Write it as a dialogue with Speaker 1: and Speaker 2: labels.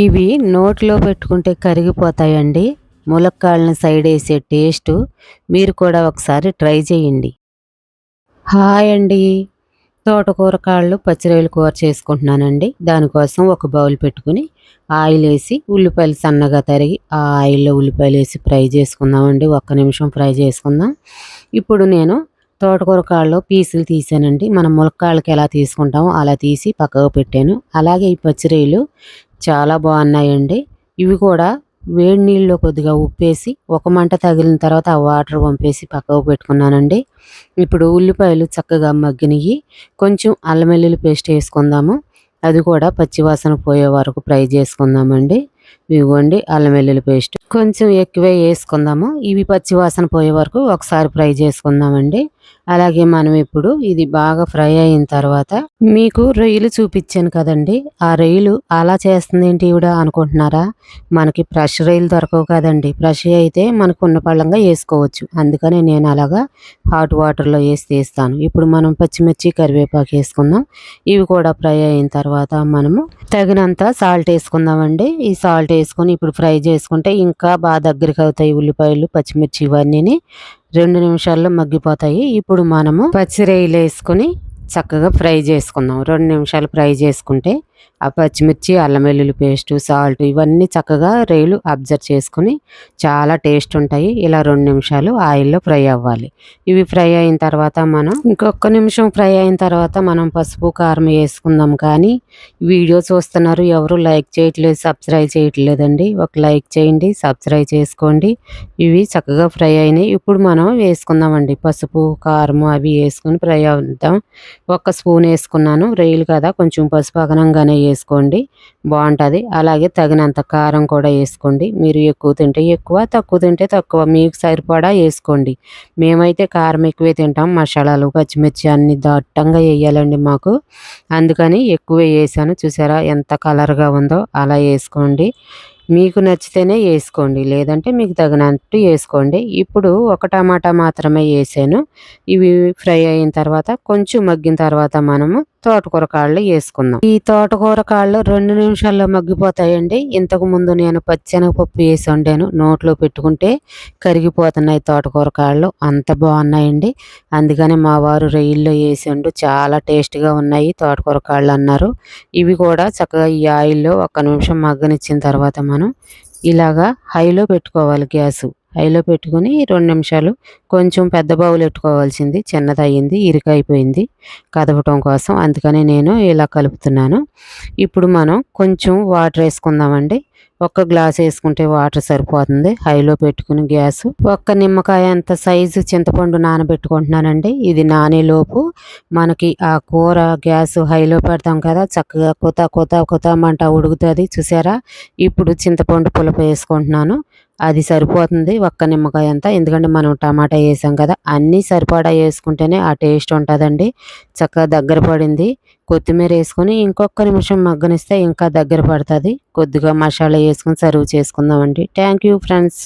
Speaker 1: ఇవి నోట్లో పెట్టుకుంటే కరిగిపోతాయండి. ములక్కాళ్ళని సైడ్ వేసే టేస్ట్ మీరు కూడా ఒకసారి ట్రై చేయండి. హాయ్ అండి. తోటకూర కాళ్ళు పచ్చిరొయ్యల కూర చేసుకుంటున్నానండి. దానికోసం ఒక బౌల్ పెట్టుకుని ఆయిల్ వేసి ఉల్లిపాయలు సన్నగా తరిగి ఆ ఆయిల్లో ఉల్లిపాయలు వేసి ఫ్రై చేసుకుందామండి. ఒక్క నిమిషం ఫ్రై చేసుకుందాం. ఇప్పుడు నేను తోటకూర కాళ్ళు పీసులు తీసానండి. మనం ములక్కాళ్ళకి ఎలా తీసుకుంటామో అలా తీసి పక్కకు పెట్టాను. అలాగే ఈ పచ్చిరొయ్యలు చాలా బాగున్నాయండి. ఇవి కూడా వేడి నీళ్ళలో కొద్దిగా ఉప్పేసి ఒక మంట తగిలిన తర్వాత ఆ వాటర్ పంపేసి పక్కకు పెట్టుకున్నానండి. ఇప్పుడు ఉల్లిపాయలు చక్కగా మగ్గినవి కొంచెం అల్లం వెల్లుల్లి పేస్ట్ వేసుకుందాము. అది కూడా పచ్చివాసన పోయే వరకు ఫ్రై చేసుకుందామండి. ఇవ్వండి అల్లం వెల్లుల్లి పేస్ట్. కొంచెం ఎక్కువే వేసుకుందాము. ఇవి పచ్చివాసన పోయే వరకు ఒకసారి ఫ్రై చేసుకుందామండి. అలాగే మనం ఇప్పుడు ఇది బాగా ఫ్రై అయిన తర్వాత మీకు రొయ్యలు చూపించాను కదండి. ఆ రొయ్యలు అలా చేస్తుంది ఏంటి ఇవిడ అనుకుంటున్నారా? మనకి ఫ్రెష్ రొయ్యలు దొరకవు కదండి. ఫ్రెష్ అయితే మనకు ఉన్న పళ్ళంగా వేసుకోవచ్చు. అందుకని నేను అలాగా హాట్ వాటర్లో వేసి తీస్తాను. ఇప్పుడు మనం పచ్చిమిర్చి కరివేపాకు వేసుకుందాం. ఇవి కూడా ఫ్రై అయిన తర్వాత మనము తగినంత సాల్ట్ వేసుకుందామండి. ఈ సాల్ట్ వేసుకొని ఇప్పుడు ఫ్రై చేసుకుంటే ఇంకా బాగా దగ్గరికి అవుతాయి ఉల్లిపాయలు పచ్చిమిర్చి ఇవన్నీ రెండు నిమిషాల్లో మగ్గిపోతాయి. ఇప్పుడు మనము పచ్చిరొయ్యలు వేసుకొని చక్కగా ఫ్రై చేసుకుందాం. రెండు నిమిషాలు ఫ్రై చేసుకుంటే ఆ పచ్చిమిర్చి అల్లం వెల్లుల్లి పేస్ట్ సాల్ట్ ఇవన్నీ చక్కగా రేలు అబ్జర్వ్ చేసుకుని చాలా టేస్ట్ ఉంటాయి. ఇలా రెండు నిమిషాలు ఆయిల్లో ఫ్రై అవ్వాలి. ఇవి ఫ్రై అయిన తర్వాత మనం ఇంకొక నిమిషం ఫ్రై అయిన తర్వాత మనం పసుపు కారం వేసుకుందాం. కానీ వీడియో చూస్తున్నారు ఎవరు లైక్ చేయట్లేదు సబ్స్క్రైబ్ చేయట్లేదండి. ఒక లైక్ చేయండి సబ్స్క్రైబ్ చేసుకోండి. ఇవి చక్కగా ఫ్రై అయినాయి. ఇప్పుడు మనం వేసుకుందామండి. పసుపు కారం అవి వేసుకుని ఫ్రై అవుతాం ఒక స్పూన్ వేసుకున్నాను. రొయ్యలు కదా కొంచెం పసుపు అగనంగా అగనంగానే వేసుకోండి. బాగుంటుంది. అలాగే తగినంత కారం కూడా వేసుకోండి. మీరు ఎక్కువ తింటే ఎక్కువ తక్కువ తింటే తక్కువ. మీకు సరిపడా వేసుకోండి. మేమైతే కారం ఎక్కువే తింటాం. మసాలాలు పచ్చిమిర్చి అన్ని దట్టంగా వేయాలండి మాకు. అందుకని ఎక్కువ వేసాను. చూసారా ఎంత కలర్గా ఉందో అలా వేసుకోండి. మీకు నచ్చితేనే వేసుకోండి. లేదంటే మీకు తగినట్టు వేసుకోండి. ఇప్పుడు ఒక టమాటా మాత్రమే వేసాను. ఇవి ఫ్రై అయిన తర్వాత కొంచెం మగ్గిన తర్వాత మనము తోటకూర కాళ్ళు వేసుకుందాం. ఈ తోటకూర కాళ్ళు రెండు నిమిషాల్లో మగ్గిపోతాయండి. ఇంతకు ముందు నేను పచ్చెనగపప్పు వేసి వండాను. నోట్లో పెట్టుకుంటే కరిగిపోతున్నాయి తోటకూర కాళ్ళు. అంత బాగున్నాయండి. అందుకని మా వారు రొయ్యల్లో వేసిండు చాలా టేస్ట్గా ఉన్నాయి తోటకూర కాళ్ళు అన్నారు. ఇవి కూడా చక్కగా ఈ ఆయిల్లో ఒక్క నిమిషం మగ్గనిచ్చిన తర్వాత మనం ఇలాగా హైలో పెట్టుకోవాలి గ్యాసు. హైలో పెట్టుకుని రెండు నిమిషాలు కొంచెం పెద్ద బౌల్ పెట్టుకోవాల్సింది. చిన్నది అయ్యింది ఇరుకైపోయింది కదపటం కోసం. అందుకని నేను ఇలా కలుపుతున్నాను. ఇప్పుడు మనం కొంచెం వాటర్ వేసుకుందామండి. ఒక్క గ్లాస్ వేసుకుంటే వాటర్ సరిపోతుంది. హైలో పెట్టుకుని గ్యాస్. ఒక్క నిమ్మకాయ అంత సైజు చింతపండు నానబెట్టుకుంటున్నానండి. ఇది నానేలోపు మనకి ఆ కూర గ్యాస్ హైలో పెడతాం కదా చక్కగా కొత్త కొత్త కొత్త మంట ఉడుకుతుంది. చూసారా? ఇప్పుడు చింతపండు పులప వేసుకుంటున్నాను. అది సరిపోతుంది ఒక్క నిమ్మకాయ అంతా. ఎందుకంటే మనం టమాటా వేసాం కదా అన్నీ సరిపడా వేసుకుంటేనే ఆ టేస్ట్ ఉంటుందండి. చక్కగా దగ్గర పడింది. కొత్తిమీర వేసుకొని ఇంకొక నిమిషం మగ్గనిస్తే ఇంకా దగ్గర పడుతుంది. కొద్దిగా మసాలా వేసుకొని సర్వ్ చేసుకుందామండి. Thank you friends